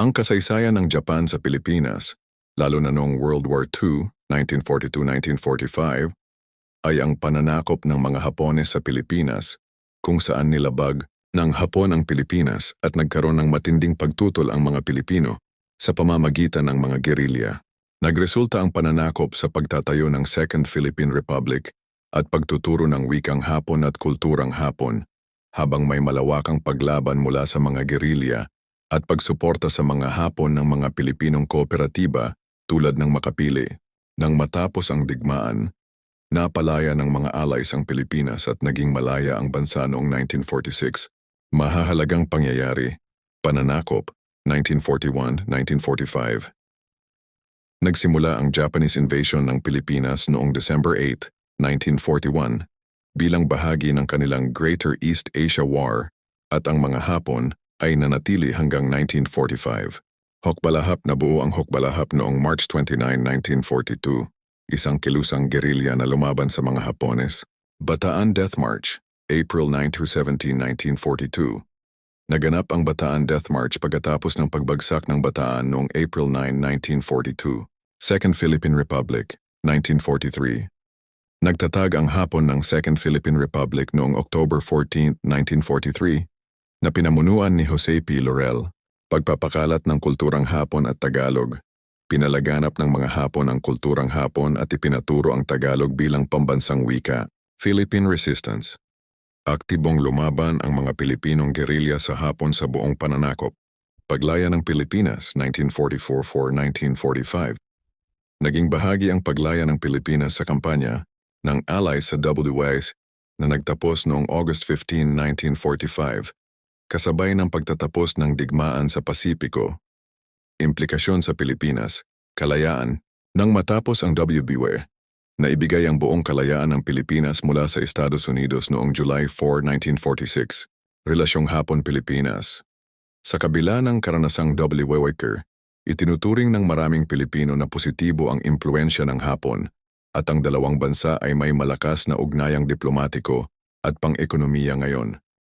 Ang kasaysayan ng Japan sa Pilipinas, lalo na noong World War II, 1942-1945, ay ang pananakop ng mga Hapones sa Pilipinas kung saan nilabag ng Hapon ang Pilipinas at nagkaroon ng matinding pagtutol ang mga Pilipino sa pamamagitan ng mga gerilya. Nagresulta ang pananakop sa pagtatayo ng Second Philippine Republic at pagtuturo ng wikang Hapon at kulturang Hapon, habang may malawakang paglaban mula sa mga gerilya at pagsuporta sa mga Hapon ng mga Pilipinong kooperatiba tulad ng Makapili. Nang matapos ang digmaan, napalaya ng mga allies ang Pilipinas at naging malaya ang bansa noong 1946. Mahahalagang pangyayari, pananakop, 1941-1945. Nagsimula ang Japanese invasion ng Pilipinas noong December 8, 1941 bilang bahagi ng kanilang Greater East Asia War at ang mga Hapon ay nanatili hanggang 1945. Hokbalahap na buo ang Hokbalahap noong March 29, 1942, isang kilusang gerilya na lumaban sa mga Hapones. Bataan Death March, April 9-17, 1942. Naganap ang Bataan Death March pagkatapos ng pagbagsak ng Bataan noong April 9, 1942. Second Philippine Republic, 1943. Nagtatag ang hapon ng Second Philippine Republic noong October 14, 1943, na pinamunuan ni Jose P. Laurel, pagpapakalat ng kulturang Hapon at Tagalog. Pinalaganap ng mga Hapon ang kulturang Hapon at ipinaturo ang Tagalog bilang pambansang wika. Philippine Resistance Aktibong lumaban ang mga Pilipinong gerilya sa Hapon sa buong pananakop. Paglaya ng Pilipinas 1944-1945 Naging bahagi ang paglaya ng Pilipinas sa kampanya ng Allies sa WS na nagtapos noong August 15, 1945, kasabay ng pagtatapos ng digmaan sa Pasipiko. Implikasyon sa Pilipinas, kalayaan, nang matapos ang WBW, naibigay ang buong kalayaan ng Pilipinas mula sa Estados Unidos noong July 4, 1946, Relasyong Hapon-Pilipinas. Sa kabila ng karanasang WWker, itinuturing ng maraming Pilipino na positibo ang impluensya ng Hapon at ang dalawang bansa ay may malakas na ugnayang diplomatiko at pang-ekonomiya ngayon.